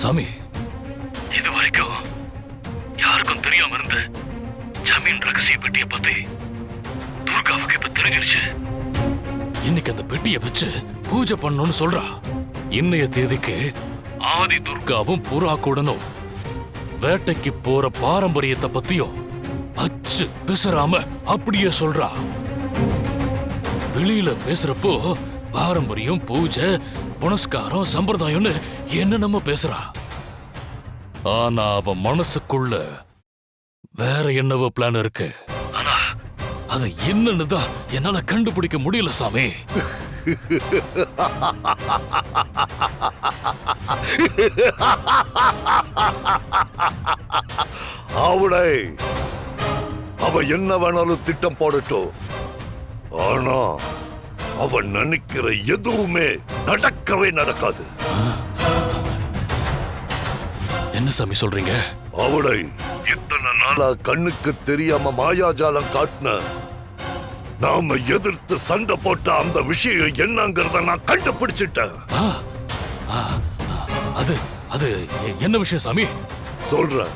சாமி. இது வரைக்கும் யாருக்கும் தெரியாம இருந்த ஜமீன் ரகசிய பெட்டிய பத்தி துர்காவுக்கு இப்ப தெரிஞ்சிருச்சு. இன்னைக்கு அந்த பெட்டிய வச்சு பூஜை பண்ணணும்னு சொல்றா. இன்னைய தேதிக்கு ஆதி துர்காவும் புறாக்குடனும் வேட்டைக்கு போற பாரம்பரியத்தை பத்தியும் அச்சு பிசறாம அப்படியே சொல்றா. வெளியில பேசுறப்போ பாரம்பரியம் பூஜை புனஸ்காரம் சம்பிரதாயம்னு என்னென்னமோ பேசுறா. ஆனா அவ மனசுக்குள்ள வேற என்னவோ பிளான் இருக்கு. ஆனா அது என்னன்னு தான் என்னால கண்டுபிடிக்க முடியல சாமி. அவளை அவ என்ன வேணாலும் திட்டம் போடட்டும். ஆனா அவன் நினைக்கிற எதுவுமே நடக்கவே நடக்காது. என்ன சாமி சொல்றீங்க? அவளை இத்தனை நாளா கண்ணுக்கு தெரியாம மாயாஜாலம் காட்டின? நாம எதிர்த்து சண்டை போட்ட அந்த விஷயம் என்னங்கறத நான் கண்டுபிடிச்சிட்டேன். அது அது என்ன விஷயம் சாமி? சொல்றேன்.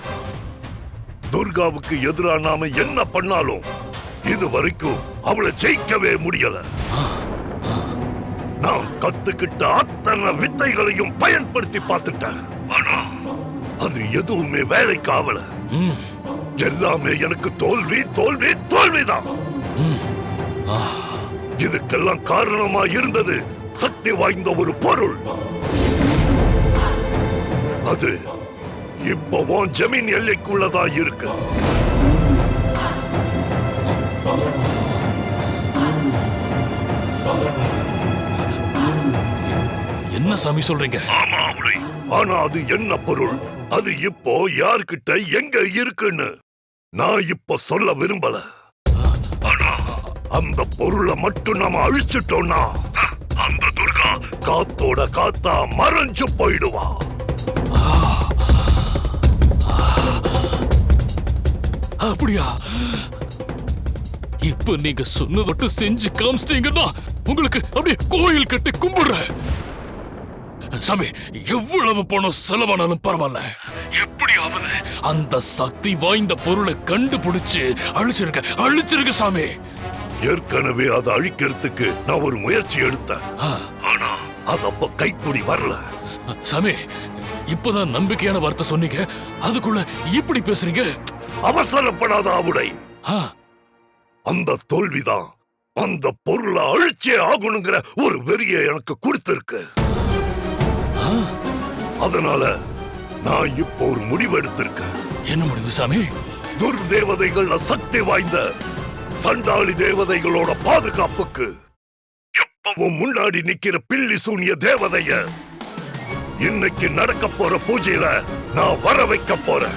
துர்காவுக்கு எதிரா நாம என்ன பண்ணாலும் இது வரைக்கும் அவளை ஜெயிக்கவே முடியல. நான் கத்துக்கிட்ட அத்தனை வித்தைகளையும் பயன்படுத்தி பார்த்துட்டேன். ஆனா அது எதுவுமே வேலைக்கு ஆகல எல்லாமே எனக்கு தோல்வி தோல்வி தோல்விதான். இதுக்கெல்லாம் காரணமா இருந்தது சக்தி வாய்ந்த ஒரு பொருள். அது இப்போ உன் ஜமீன் எல்லைக்குள்ளதா இருக்கு. என்ன சாமி சொல்றீங்க? ஆனா அது என்ன பொருள்? அது இப்போ யார்கிட்ட எங்க இருக்குன்னு? நான் இப்ப சொல்ல விரும்பல. அந்த பொருளை மட்டும் நாம அழிச்சிட்டோம்னா அந்த துர்கா காத்தோட காத்தா மறைஞ்சு போயிடுவா. அப்படியா? இப்ப நீங்க சொன்னது மட்டும் செஞ்சு காமிச்சிட்டீங்கன்னா உங்களுக்கு அப்படியே கோயில் கட்டி கும்பிடுறேன். சாமி எவ்வளவு பணம் செலவானாலும் பரவாயில்ல. எப்படியாவது அந்த சக்தி வாய்ந்த பொருளை கண்டுபிடிச்சு அழிச்சிருக்க அழிச்சிருக்க சாமி. ஏற்கனவே அதை அழிக்கிறதுக்கு நான் ஒரு முயற்சி எடுத்தேன். ஆனா அது அப்ப கைக்குடி வரல. சாமி இப்பதான் நம்பிக்கையான வார்த்தை சொன்னீங்க. அதுக்குள்ள இப்படி பேசுறீங்க? அவசரப்படாத அவளை ஆ, அந்த தோல்விதான் அந்த பொருளை அழிச்சே ஆகணுங்கிற ஒரு வெறியை எனக்கு கொடுத்திருக்கு. அதனால நான் இப்போ ஒரு முடிவு எடுத்திருக்கேன் என்ன முடிவு சாமி? துர்தேவதைகள் சக்தி வாய்ந்த சண்டாளி தேவதைகளோட பாதுகாப்புக்கு. எப்பவும் முன்னாடி நிக்கிற பில்லி சூனிய தேவதைய இன்னைக்கு நடக்க போற பூஜையில நான் வர வைக்க போறேன்.